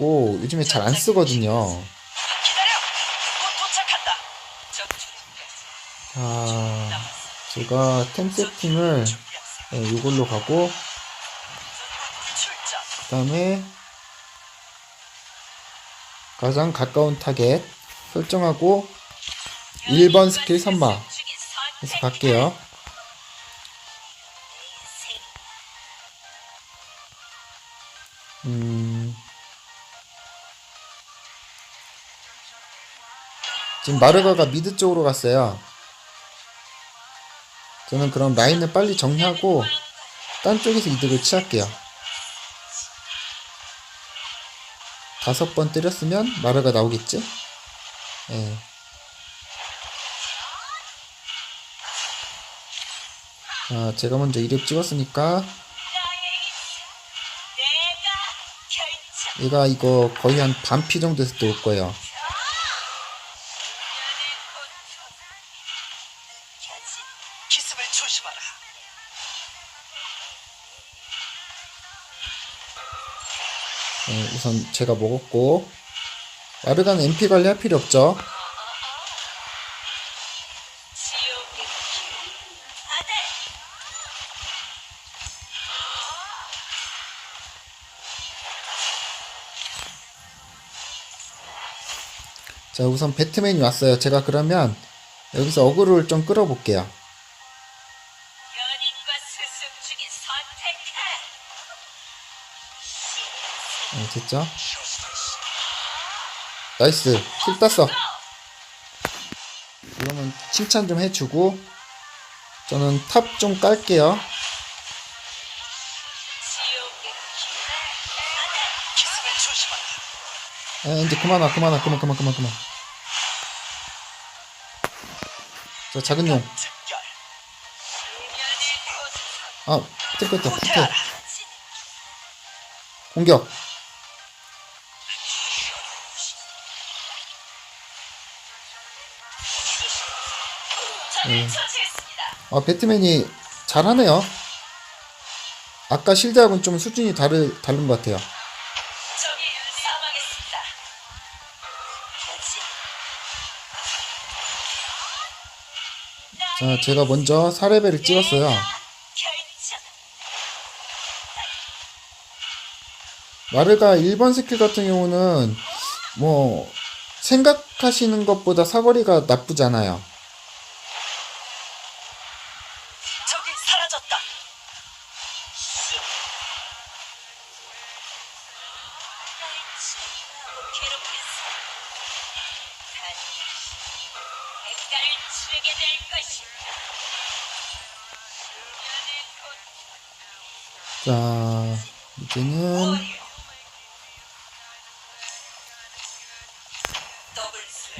돼갖고 요즘에 잘 안 쓰거든요. 자, 제가 템 세팅을 네, 이걸로 가고. 그 다음에 가장 가까운 타겟 설정하고 1번 스킬 선마 해서 갈게요. 음, 지금 마르가가 미드 쪽으로 갔어요. 저는 그럼 라인을 빨리 정리하고 딴 쪽에서 이득을 취할게요. 다섯 번 때렸으면 마르가 나오겠지? 예. 자, 제가 먼저 이력 찍었으니까 얘가 이거 거의 한 반피 정도 에서 올 거예요. 기습을 조심하라. 예, 우선 제가 먹었고 마르가는 MP 관리할 필요 없죠. 자, 우선 배트맨이 왔어요. 제가 그러면 여기서 어그로를 좀 끌어볼게요. 어, 됐죠? 나이스. 킬 땄어. 그러면 칭찬 좀 해주고 저는 탑 좀 깔게요. 조심하라. 아, 이제 그만 와, 그만 와, 그만, 그만, 그만, 그만. 자, 작은 용. 아, 있다, 탱크. 후퇴하라. 공격. 처치했습니다. 아, 배트맨이 잘하네요. 아까 실드하고는 좀 수준이 다르, 다른 것 같아요. 자, 제가 먼저 4레벨을 찍었어요. 마르가 1번 스킬 같은 경우는 뭐 생각하시는 것보다 사거리가 나쁘잖아요. 적이 사라졌다. 자, 이제는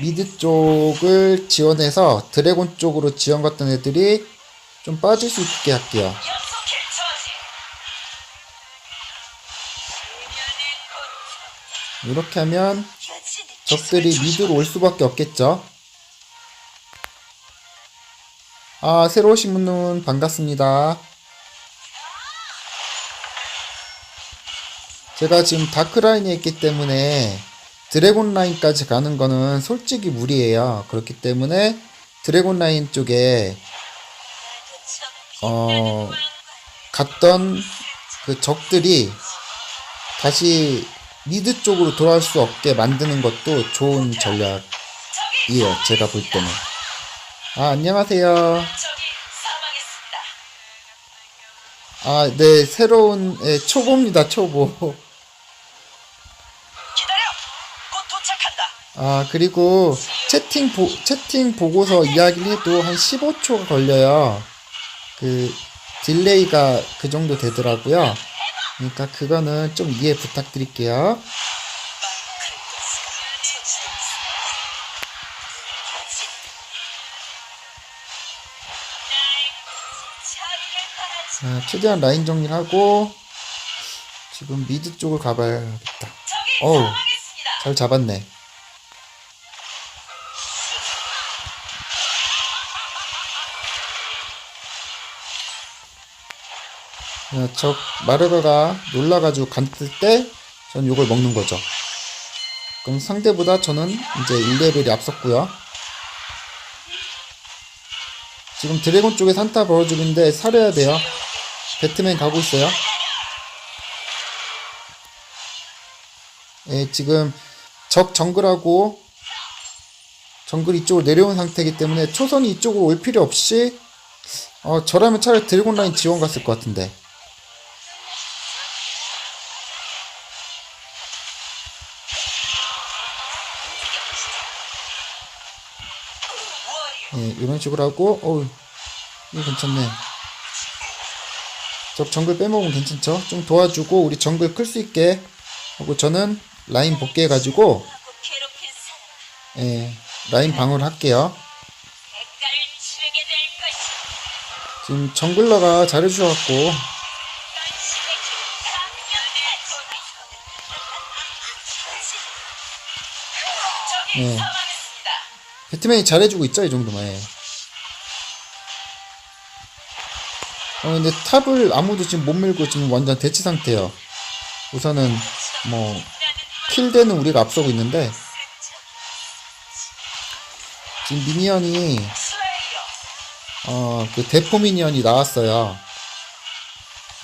미드 쪽을 지원해서 드래곤 쪽으로 지원 갔던 애들이 좀 빠질 수 있게 할게요. 이렇게 하면 적들이 미드로 올 수밖에 없겠죠. 아, 새로 오신 분은 반갑습니다. 제가 지금 다크라인에 있기 때문에 드래곤 라인까지 가는 거는 솔직히 무리예요. 그렇기 때문에 드래곤 라인 쪽에 어, 갔던 그 적들이 다시 미드 쪽으로 돌아올 수 없게 만드는 것도 좋은 전략이에요. 제가 볼 때는. 아, 안녕하세요. 아, 네, 새로운, 예, 초보입니다, 초보. 아, 그리고 채팅 보, 채팅 보고서 이야기를 해도 한 15초가 걸려요. 그, 딜레이가 그 정도 되더라고요. 그러니까 그거는 좀 이해 부탁드릴게요. 아, 최대한 라인 정리를 하고, 지금 미드 쪽을 가봐야겠다. 어우, 잘 잡았네. 어, 저 마르가가 놀라가지고 갔을 때 전 요걸 먹는 거죠. 그럼 상대보다 저는 이제 1레벨이 앞섰고요. 지금 드래곤 쪽에 산타 벌어주는데 살려야 돼요. 배트맨 가고 있어요. 예, 지금 적 정글하고 정글 이쪽으로 내려온 상태이기 때문에 초선이 이쪽으로 올 필요 없이 어, 저라면 차라리 드래곤 라인 지원 갔을 것 같은데. 예, 이런 식으로 하고, 어우, 이거 괜찮네. 적 정글 빼먹으면 괜찮죠? 좀 도와주고, 우리 정글 클 수 있게 하고, 저는 라인 복귀해가지고, 예, 라인 방어를 할게요. 지금 정글러가 잘해주셔갖고. 사망했습니다. 배트맨이 잘해주고 있죠, 이 정도면. 예. 어, 근데 탑을 아무도 지금 못 밀고 지금 완전 대치 상태예요. 우선은, 뭐, 킬대는 우리가 앞서고 있는데, 지금 미니언이. 어, 그 대포 미니언이 나왔어요.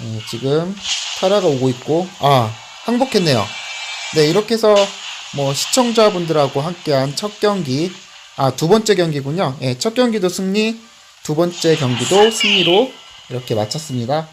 예, 지금 타라가 오고 있고, 아, 항복했네요. 네, 이렇게 해서 뭐 시청자분들하고 함께한 첫 경기, 아, 두 번째 경기군요. 예, 첫 경기도 승리, 두 번째 경기도 승리로 이렇게 마쳤습니다.